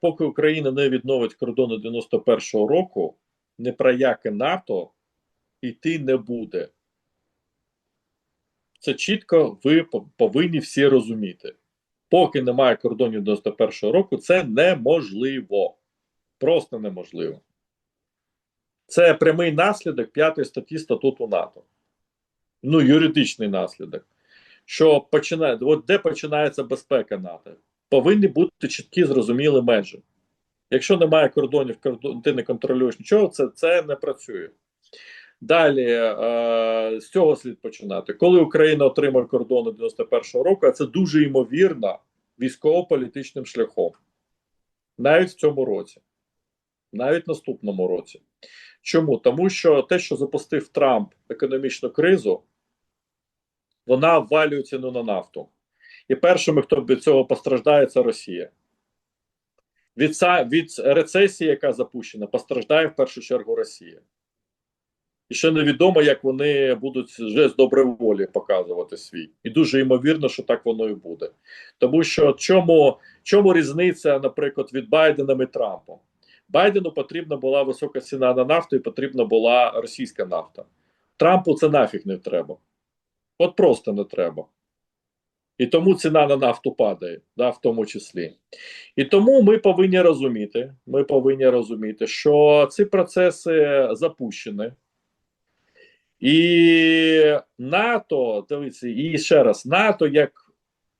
поки Україна не відновить кордони 91-го року, не про яке НАТО йти не буде. Це чітко ви повинні всі розуміти. Поки немає кордонів 91-го року, це неможливо. Просто неможливо. Це прямий наслідок п'ятої статті статуту НАТО. Ну, юридичний наслідок. Що починає, от де починається безпека НАТО? Повинні бути чіткі зрозумілі межі. Якщо немає кордонів, кордон, ти не контролюєш нічого, це, це не працює. Далі е, з цього слід починати. Коли Україна отримає кордони 91-го року, а це дуже ймовірно військово-політичним шляхом. Навіть в цьому році, навіть в наступному році. Чому? Тому що те, що запустив Трамп економічну кризу, вона ввалює ціну на нафту. І першими, хто від цього постраждає, це Росія. Від, від рецесії, яка запущена, постраждає в першу чергу Росія. І ще невідомо, як вони будуть вже з доброї волі показувати свій. І дуже ймовірно, що так воно і буде. Тому що чому, чому різниця, наприклад, від Байдена і Трампом? Байдену потрібна була висока ціна на нафту і потрібна була російська нафта. Трампу це нафіг не треба. От просто не треба. І тому ціна на нафту падає, да, в тому числі. І тому ми повинні розуміти, ми повинні розуміти, що ці процеси запущені. І НАТО, дивіться, і ще раз, НАТО як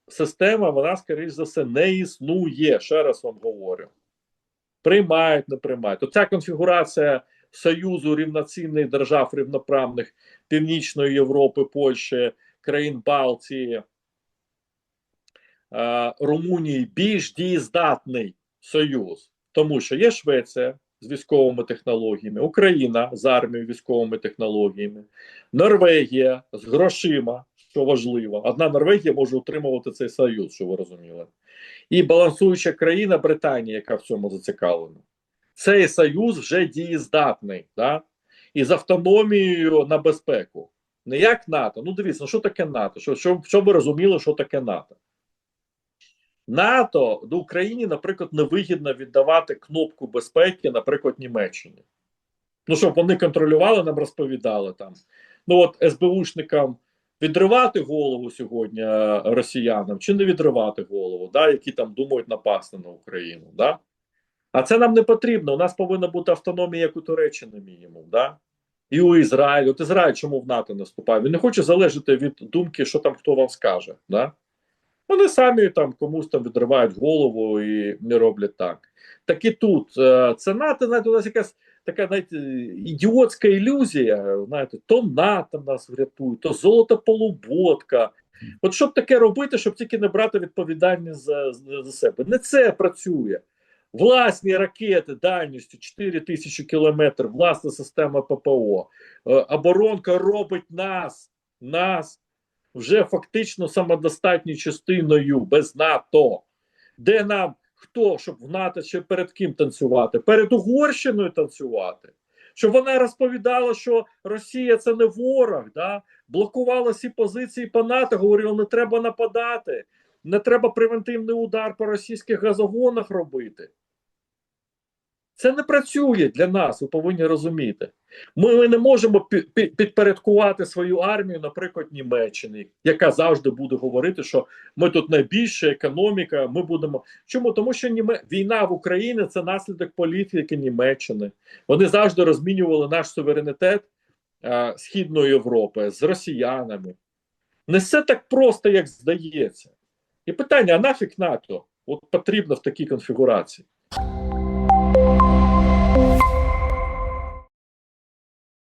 система, вона, скоріш за все, не існує. Ще раз вам говорю. Приймають, не приймають. Оця конфігурація Союзу рівноцінних держав рівноправних Північної Європи, Польщі, країн Балтії, Румунії більш дієздатний союз, тому що є Швеція з військовими технологіями, Україна з армією військовими технологіями, Норвегія з грошима, що важливо. Одна Норвегія може утримувати цей союз, що ви розуміли. І балансуюча країна Британія, яка в цьому зацікавлена. Цей союз вже дієздатний, да? і з автономією на безпеку. Не як НАТО. Ну, дивіться, ну що таке НАТО? Що, що, щоб ви розуміли, що таке НАТО? НАТО до Україні, наприклад, невигідно віддавати кнопку безпеки, наприклад, Німеччині. Ну, щоб вони контролювали, нам розповідали там. Ну, от СБУшникам відривати голову сьогодні е, росіянам чи не відривати голову, да, які там думають напасти на Україну. Да? А це нам не потрібно. У нас повинна бути автономія, як у Туреччини, мінімум. Да? І у Ізраїлю. От Ізраїль чому в НАТО наступає? Він не хоче залежати від думки, що там хто вам скаже. Да? Вони самі там комусь там відривають голову і не роблять так. Так і тут е, це НАТО, знаєте, у нас якась така знаєте, ідіотська ілюзія. Знаєте, то НАТО нас врятує, то золота полуботка. От щоб таке робити, щоб тільки не брати відповідальність за, за, за себе. Не це працює. Власні ракети дальністю 4 тисячі кілометрів, власна система ППО. Е, оборонка робить нас, нас вже фактично самодостатньою частиною без НАТО. Де нам хто, щоб в НАТО ще перед ким танцювати? Перед Угорщиною танцювати. Щоб вона розповідала, що Росія це не ворог, да? блокувала всі позиції по НАТО, говорила, не треба нападати, не треба превентивний удар по російських газогонах робити. Це не працює для нас, ви повинні розуміти. Ми, ми не можемо пі- пі- підпорядкувати свою армію, наприклад, Німеччини, яка завжди буде говорити, що ми тут найбільша економіка. Ми будемо. Чому? Тому що Німе... війна в Україні це наслідок політики Німеччини. Вони завжди розмінювали наш суверенітет е, Східної Європи з росіянами. Не все так просто, як здається. І питання: а нафіг НАТО? От потрібно в такій конфігурації.